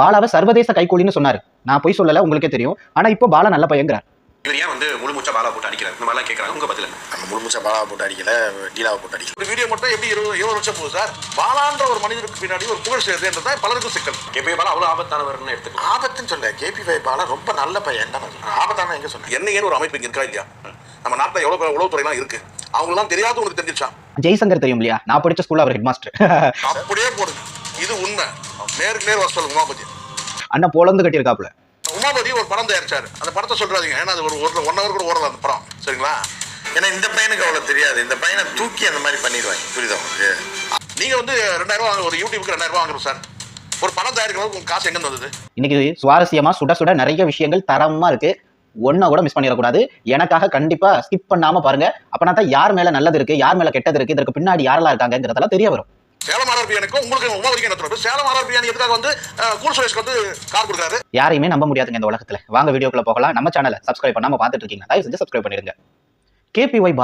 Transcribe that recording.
பாலாவை சர்வதேச கைகூலின்னு சொன்னாரு. நான் போய் சொல்லல உங்களுக்கே தெரியும். ஆனா இப்போ பாலா நல்ல பையங்கிறார். இவர் ஏன் வந்து முழு மூச்சா பாலா போட்டு அடிக்கிறார்? இந்த மாதிரிலாம் கேட்கறாங்க உங்க பதில்? நம்ம முழுமுச்சா பாலாவை போட்டு அடிக்கல டீலாவை போட்டு அடிக்கல. ஒரு வீடியோ மட்டும் எப்படி இருபது இருபது வருஷம் போகுது சார்? பாலான்ற ஒரு மனிதனுக்கு பின்னாடி ஒரு புகழ் தான் பலருக்கும் சிக்கல். கேபி பாலா அவ்வளவு ஆபத்தானவர்னு எடுத்துக்கலாம் ஆபத்துன்னு சொல்ல கேபி பாலா ரொம்ப நல்ல பையன். தான் ஆபத்தான எங்க சொன்னேன்? என்னையேன்னு ஒரு அமைப்பு இங்க இருக்கா இல்லையா? நம்ம நாட்டில் எவ்வளவு உளவுத்துறைலாம் இருக்கு. அவங்களாம் தெரியாத உங்களுக்கு தெரிஞ்சிச்சா ஜெய்சங்கர் தெரியும் இல்லையா? நான் படிச்ச ஸ்கூல்ல அவர் ஹெட் மாஸ்டர் அப்படியே போடுங்க இது உண்மை. நேருக்கு நேர் வர சொல்லுங்க உமாபதி அண்ணன் பொழந்து கட்டியிருக்காப்புல. உமாபதி ஒரு படம் தயாரிச்சாரு. அந்த படத்தை சொல்றாதீங்க. ஏன்னா அது ஒரு ஒரு ஒன் ஹவர் கூட ஓடல அந்த படம். சரிங்களா? ஏன்னா இந்த பையனுக்கு அவ்வளவு தெரியாது. இந்த பையனை தூக்கி அந்த மாதிரி பண்ணிடுவாங்க. புரியுதா உங்களுக்கு? நீங்க வந்து ரெண்டாயிரம் வாங்க- ஒரு யூடியூப்க்கு ரெண்டாயிரம் ரூபா வாங்குறோம் சார். ஒரு படம் தயாரிக்கிறதுக்கு உங்களுக்கு காசு எங்க வந்தது? இன்னைக்கு சுவாரஸ்யமா சுட சுட நிறைய விஷயங்கள் தரமா இருக்கு. ஒன்ன கூட மிஸ் பண்ணிடக்கூடாது. எனக்காக கண்டிப்பா ஸ்கிப் பண்ணாம பாருங்க. அப்பனா தான் யார் மேல நல்லது இருக்கு யார் மேல கெட்டது இருக்கு இதற்கு பின்னாடி யாரெல்லாம் இருக்காங்கிறதெல்லாம் தெரிய வரும். சேலம் ஆர்ஆர் பிரியாணிக்கும் உங்களுக்கு உமா வரைக்கும் என்ன தொடர்பு சேலம் ஆர்ஆர் பிரியாணி எதுக்காக வந்து கூல் சுரேஷ்க்கு வந்து கார் கொடுக்குறாரு? யாரையுமே நம்ப முடியாதுங்க இந்த உலகத்துல. வாங்க வீடியோக்குள்ள போகலாம். நம்ம சேனலை சப்ஸ்கிரைப் பண்ணாம பார்த்துட்டு இருக்கீங்க தயவு செஞ்சு சப்ஸ்கிரைப் பண்ணிருங்க கேபிஒய்